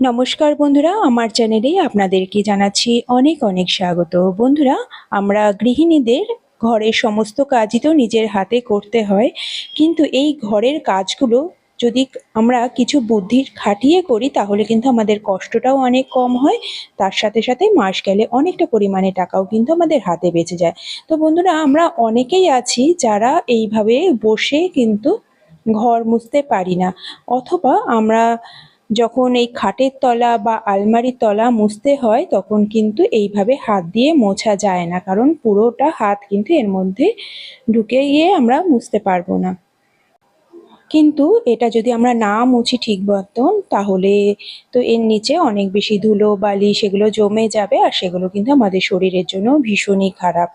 নমস্কার বন্ধুরা, আমার চ্যানেলে আপনাদেরকে জানাচ্ছি অনেক অনেক স্বাগত। বন্ধুরা, আমরা গৃহিণীদের ঘরের সমস্ত কাজই তো নিজের হাতে করতে হয়, কিন্তু এই ঘরের কাজগুলো যদি আমরা কিছু বুদ্ধির খাটিয়ে করি, তাহলে কিন্তু আমাদের কষ্টটাও অনেক কম হয়, তার সাথে সাথে মাস গেলে অনেকটা পরিমাণে টাকাও কিন্তু আমাদের হাতে বেঁচে যায়। তো বন্ধুরা, আমরা অনেকেই আছি যারা এইভাবে বসে কিন্তু ঘর মুছতে পারি না, অথবা আমরা যখন এই খাটের তলা বা আলমারির তলা মুছতে হয়, তখন কিন্তু এইভাবে হাত দিয়ে মোছা যায় না। কারণ পুরোটা হাত কিন্তু এর মধ্যে ঢুকে গিয়ে আমরা মুছতে পারব না। কিন্তু এটা যদি আমরা না মুছি ঠিক মতন, তাহলে তো এর নিচে অনেক বেশি ধুলো, বালি সেগুলো জমে যাবে আর সেগুলো কিন্তু আমাদের শরীরের জন্য ভীষণই খারাপ।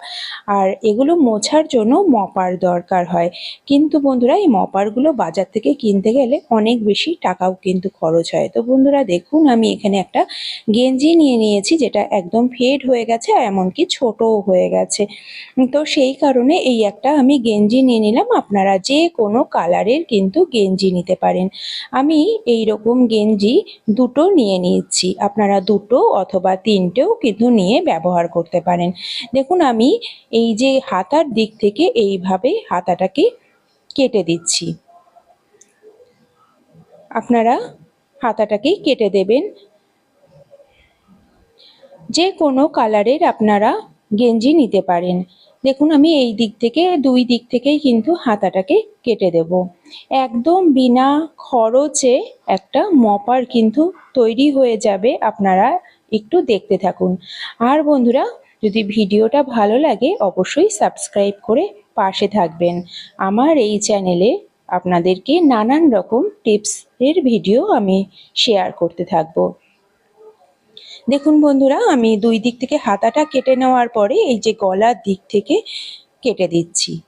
আর এগুলো মোছার জন্য মপার দরকার হয়। কিন্তু বন্ধুরা, এই মপারগুলো বাজার থেকে কিনতে গেলে অনেক বেশি টাকাও কিন্তু খরচ হয়। তো বন্ধুরা, দেখুন, আমি এখানে একটা গেঞ্জি নিয়ে নিয়েছি যেটা একদম ফেড হয়ে গেছে আর এমনকি ছোটও হয়ে গেছে। তো সেই কারণে এই একটা আমি গেঞ্জি নিয়ে নিলাম। আপনারা যে কোনো কালারের কিন্তু গেঞ্জি নিতে পারেন। আমি এই রকম গেঞ্জি দুটো নিয়ে নিচ্ছি। আপনারা দুটো অথবা তিনটেও কিন্তু নিয়ে ব্যবহার করতে পারেন। দেখুন, আমি এই যে হাতার দিক থেকে এইভাবে হাতাটাকে কেটে দিচ্ছি। আপনারা হাতাটাকে কেটে দেবেন। যে কোনো কালারের আপনারা গেঞ্জি নিতে পারেন। দেখুন, আমি এই দিক থেকে, দুই দিক থেকেই কিন্তু হাতাটাকে কেটে দেব। একদম বিনা খরচে একটা মপার কিন্তু তৈরি হয়ে যাবে, আপনারা একটু দেখতে থাকুন। আর বন্ধুরা, যদি ভিডিওটা ভালো লাগে, অবশ্যই সাবস্ক্রাইব করে পাশে থাকবেন। আমার এই চ্যানেলে আপনাদেরকে নানান রকম টিপস এর ভিডিও আমি শেয়ার করতে থাকব। দেখুন বন্ধুরা, আমি দুই দিক থেকে হাতাটা কেটে নেওয়ার পরে এই যে গলার দিক থেকে কেটে দিচ্ছি।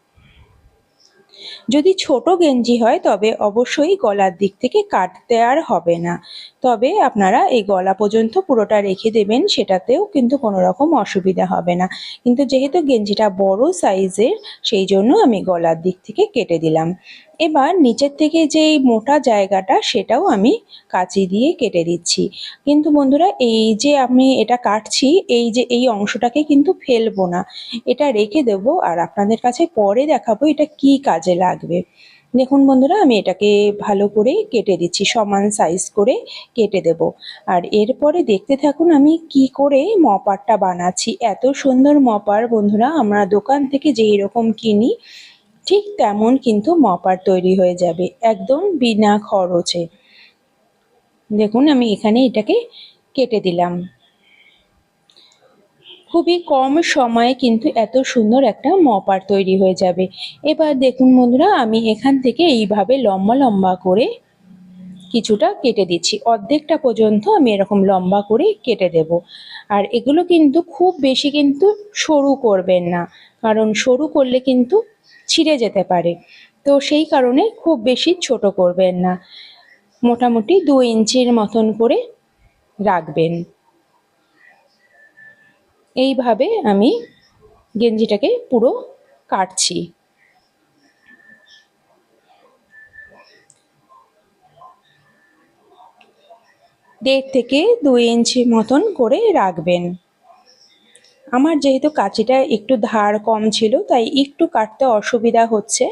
যদি ছোট গেঞ্জি হয়, তবে অবশ্যই গলার দিক থেকে কাটতে আর হবে না। তবে আপনারা এই গলা পর্যন্ত পুরোটা রেখে দেবেন, সেটাতেও কিন্তু কোনো রকম অসুবিধা হবে না। কিন্তু যেহেতু গেঞ্জিটা বড় সাইজের, সেই জন্য আমি গলার দিক থেকে কেটে দিলাম। এবার নিচের থেকে যে মোটা জায়গাটা, সেটাও আমি কাঁচি দিয়ে কেটে দিচ্ছি। কিন্তু বন্ধুরা, এই যে আমি এটা কাটছি, এই যে এই অংশটাকে কিন্তু ফেলব না। এটা রেখে দেবো আর আপনাদের কাছে পরে দেখাবো এটা কি কাজে লাগবে। দেখুন বন্ধুরা, আমি এটাকে ভালো করে কেটে দিচ্ছি, সমান সাইজ করে কেটে দেব। আর এরপরে দেখতে থাকুন আমি কি করে মপারটা বানাচ্ছি। এত সুন্দর মপার বন্ধুরা, আমরা দোকান থেকে যেই রকম কিনি ঠিক তেমন কিন্তু মপার তৈরি হয়ে যাবে, একদম বিনা খরচে। দেখুন, আমি এখানে এটাকে কেটে দিলাম। খুবই কম সময়ে কিন্তু এত সুন্দর একটা মপার তৈরি হয়ে যাবে। এবার দেখুন বন্ধুরা, আমি এখান থেকে এইভাবে লম্বা লম্বা করে কিছুটা কেটে দিচ্ছি। অর্ধেকটা পর্যন্ত আমি এরকম লম্বা করে কেটে দেব। আর এগুলো কিন্তু খুব বেশি কিন্তু সরু করবেন না, কারণ সরু করলে কিন্তু ছিঁড়ে যেতে পারে। তো সেই কারণে খুব বেশি ছোট করবেন না। মোটামুটি দু ইঞ্চির মতন করে রাখবেন। এইভাবে আমি গেঞ্জিটাকে পুরো কাটছি। দেড় থেকে দুই ইঞ্চি মতন করে রাখবেন। আমার যেহেতু কাঁচিটা একটু ধার কম ছিল, তাই একটু কাটতে অসুবিধা হচ্ছে।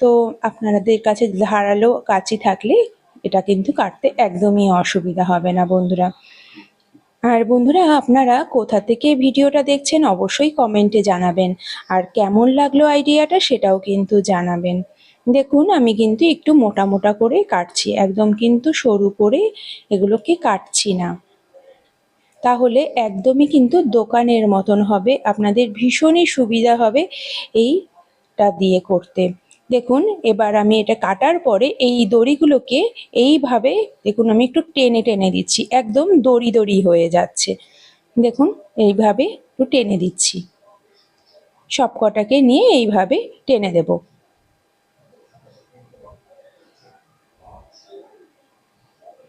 তো আপনাদের কাছে ধারালো কাঁচি থাকলে এটা কিন্তু কাটতে একদমই অসুবিধা হবে না, বন্ধুরা। আর বন্ধুরা, আপনারা কোথা থেকে ভিডিওটা দেখছেন অবশ্যই কমেন্টে জানাবেন। আর কেমন লাগল আইডিয়াটা সেটাও কিন্তু জানাবেন। দেখুন, আমি কিন্তু একটু মোটা মোটা করে কাটছি, একদম কিন্তু সরু করে এগুলোকে কাটছি না। তাহলে একদমই কিন্তু দোকানের মতন হবে, আপনাদের ভীষণই সুবিধা হবে এইটা দিয়ে করতে। দেখুন, এবার আমি এটা কাটার পরে এই দড়িগুলোকে এইভাবে, দেখুন আমি একটু টেনে টেনে দিচ্ছি, একদম দড়ি দড়ি হয়ে যাচ্ছে। দেখুন, এইভাবে একটু টেনে দিচ্ছি। সব কটাকে নিয়ে এইভাবে টেনে দেব।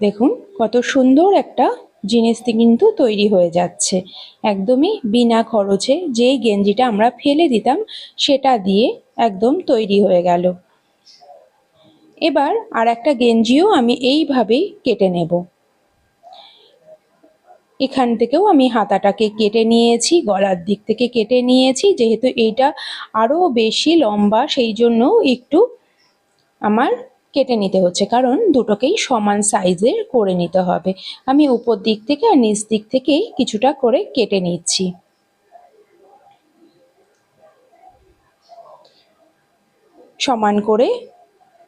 দেখুন, কত সুন্দর একটা জিনিসটি কিন্তু তৈরি হয়ে যাচ্ছে। একদমই বিনা খরচে যেই গেঞ্জিটা আমরা ফেলে দিতাম, সেটা দিয়ে একদম তৈরি হয়ে গেল। এবার আর একটা গেঞ্জিও আমি এইভাবেই কেটে নেব। এখান থেকেও আমি হাতাটাকে কেটে নিয়েছি, গলার দিক থেকে কেটে নিয়েছি, যেহেতু এইটা আরও বেশি লম্বা, সেই জন্য একটু আমার কেটে নিতে হচ্ছে, কারণ দুটোকেই সমান সাইজের করে নিতে হবে। আমি উপর দিক থেকে আর নিচ দিক থেকেই কিছুটা করে কেটে নিচ্ছি। সমান করে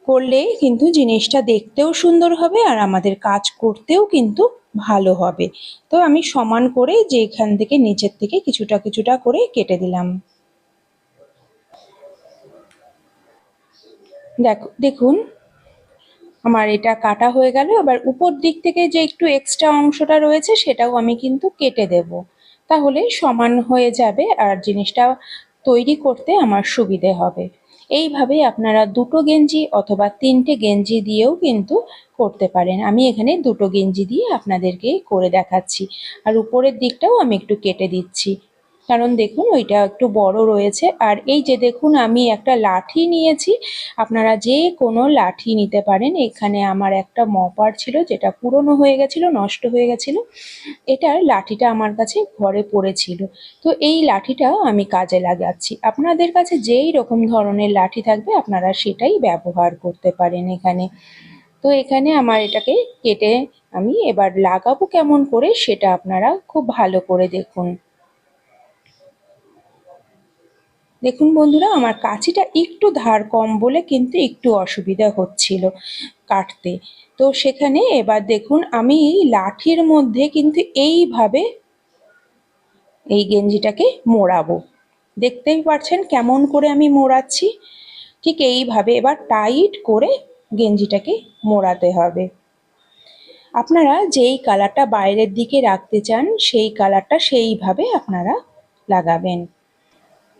করলে কিন্তু জিনিসটা দেখতেও সুন্দর হবে আর আমাদের কাজ করতেও কিন্তু ভালো হবে। তো আমি সমান করে যে এখান থেকে নিচের থেকে কিছুটা কিছুটা করে কেটে দিলাম। দেখো, দেখুন আমার এটা কাটা হয়ে গেল, এবার উপর দিক থেকে যে একটু এক্সট্রা অংশটা রয়েছে সেটাও আমি কিন্তু কেটে দেব। তাহলে সমান হয়ে যাবে আর জিনিসটা তৈরি করতে আমার সুবিধে হবে। এইভাবে আপনারা দুটো গেঞ্জি অথবা তিনটে গেঞ্জি দিয়েও কিন্তু করতে পারেন। আমি এখানে দুটো গেঞ্জি দিয়ে আপনাদেরকে করে দেখাচ্ছি। আর উপরের দিকটাও আমি একটু কেটে দিচ্ছি। কারণ দেখুন, ওইটা একটু বড় রয়েছে। আর এই যে দেখুন, আমি একটা লাঠি নিয়েছি। আপনারা যে কোনো লাঠি নিতে পারেন। এখানে আমার একটা মপার ছিল, যেটা পুরনো হয়ে গেছিল, নষ্ট হয়ে গেছিল। এটার লাঠিটা আমার কাছে ঘরে পড়েছিল। তো এই লাঠিটা আমি কাজে লাগাচ্ছি। আপনাদের কাছে যেই রকম ধরনের লাঠি থাকবে, আপনারা সেটাই ব্যবহার করতে পারেন এখানে। তো এখানে আমার এটাকে কেটে আমি এবার লাগাবো কেমন করে, সেটা আপনারা খুব ভালো করে দেখুন। দেখুন বন্ধুরা, আমার কাঁচিটা একটু ধার কম বলে কিন্তু একটু অসুবিধা হচ্ছিল কাটতে। তো সেখানে এবার দেখুন, আমি লাঠির মধ্যে কিন্তু এইভাবে এই গেঞ্জিটাকে মোড়াবো। দেখতেই পাচ্ছেন কেমন করে আমি মোড়াচ্ছি। ঠিক এইভাবে এবার টাইট করে গেঞ্জিটাকে মোড়াতে হবে। আপনারা যেই কালারটা বাইরের দিকে রাখতে চান, সেই কালারটা সেইভাবে আপনারা লাগাবেন।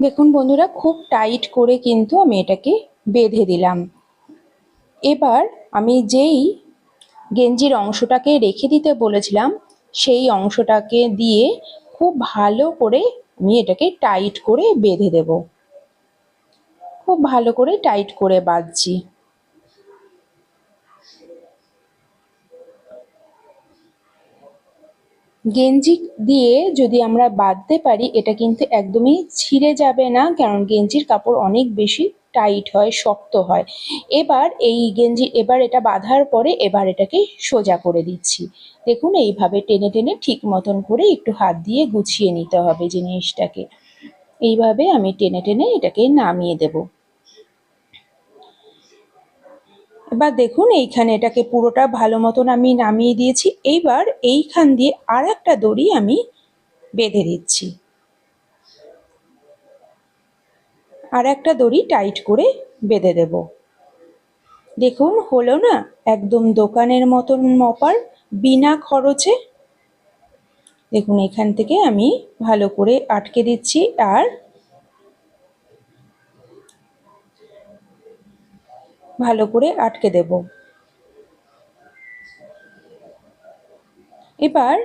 দেখুন বন্ধুরা, খুব টাইট করে কিন্তু আমি এটাকে বেঁধে দিলাম। এবার আমি যেই গেঞ্জির অংশটাকে রেখে দিতে বলেছিলাম, সেই অংশটাকে দিয়ে খুব ভালো করে আমি এটাকে টাইট করে বেঁধে দেব। খুব ভালো করে টাইট করে বাঁধছি। গেঞ্জি দিয়ে যদি আমরা বাঁধতে পারি, এটা কিন্তু একদমই ছিঁড়ে যাবে না, কারণ গেঞ্জির কাপড় অনেক বেশি টাইট হয়, শক্ত হয়। এবার এই গেঞ্জি, এবার এটা বাঁধার পরে এবার এটাকে সোজা করে দিচ্ছি। দেখুন, এইভাবে টেনে টেনে ঠিক মতন করে একটু হাত দিয়ে গুছিয়ে নিতে হবে জিনিসটাকে। এইভাবে আমি টেনে টেনে এটাকে নামিয়ে দেবো। এবার দেখুন এইখানে এটাকে পুরোটা ভালো মতন আমি নামিয়ে দিয়েছি। এইবার এইখান দিয়ে আর একটা দড়ি আমি বেঁধে দিচ্ছি। আর একটা দড়ি টাইট করে বেঁধে দেব। দেখুন, হলো না একদম দোকানের মতন মপার বিনা খরচে। দেখুন, এখান থেকে আমি ভালো করে আটকে দিচ্ছি। আর ভালো করে আটকে দেব। এবার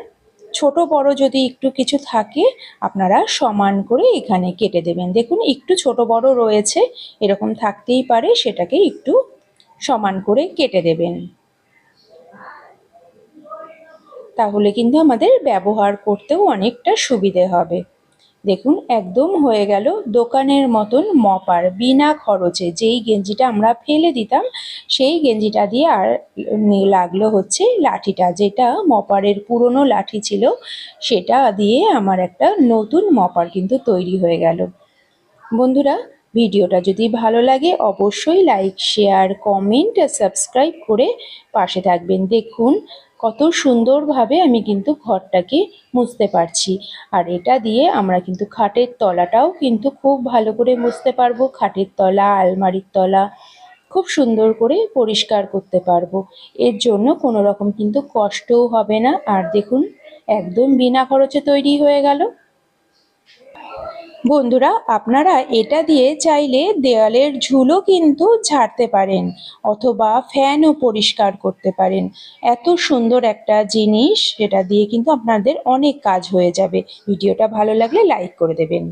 ছোট বড় যদি একটু কিছু থাকে, আপনারা সমান করে এখানে কেটে দেবেন। দেখুন, একটু ছোট বড় রয়েছে, এরকম থাকতেই পারে, সেটাকে একটু সমান করে কেটে দেবেন। তাহলে কিন্তু আমাদের ব্যবহার করতেও অনেকটা সুবিধে হবে। দেখুন, একদম হয়ে গেল দোকানের মতন মপার। বিনা খরচে যেই গেঞ্জিটা আমরা ফেলে দিতাম, সেই গেঞ্জিটা দিয়ে আর লাগল হচ্ছে লাঠিটা। যেটা মপারের পুরনো লাঠি ছিল, সেটা দিয়ে আমার একটা নতুন মপার কিন্তু তৈরি হয়ে গেল। বন্ধুরা, ভিডিওটা যদি ভালো লাগে, অবশ্যই লাইক, শেয়ার, কমেন্ট সাবস্ক্রাইব করে পাশে থাকবেন। দেখুন কত সুন্দরভাবে আমি কিন্তু ঘরটাকে মুছতে পারছি। আর এটা দিয়ে আমরা কিন্তু খাটের তলাটাও কিন্তু খুব ভালো করে মুছতে পারব। খাটের তলা, আলমারির তলা খুব সুন্দর করে পরিষ্কার করতে পারব। এর জন্য কোনো রকম কিন্তু কষ্টও হবে না। আর দেখুন, একদম বিনা খরচে তৈরি হয়ে গেল। বন্ধুরা, আপনারা এটা দিয়ে চাইলে দেয়ালের ঝুলো কিন্তু ঝাড়তে পারেন অথবা ফ্যানও পরিষ্কার করতে পারেন। এত সুন্দর একটা জিনিস এটা দিয়ে কিন্তু আপনাদের অনেক কাজ হয়ে যাবে। ভিডিওটা ভালো লাগলে লাইক করে দেবেন।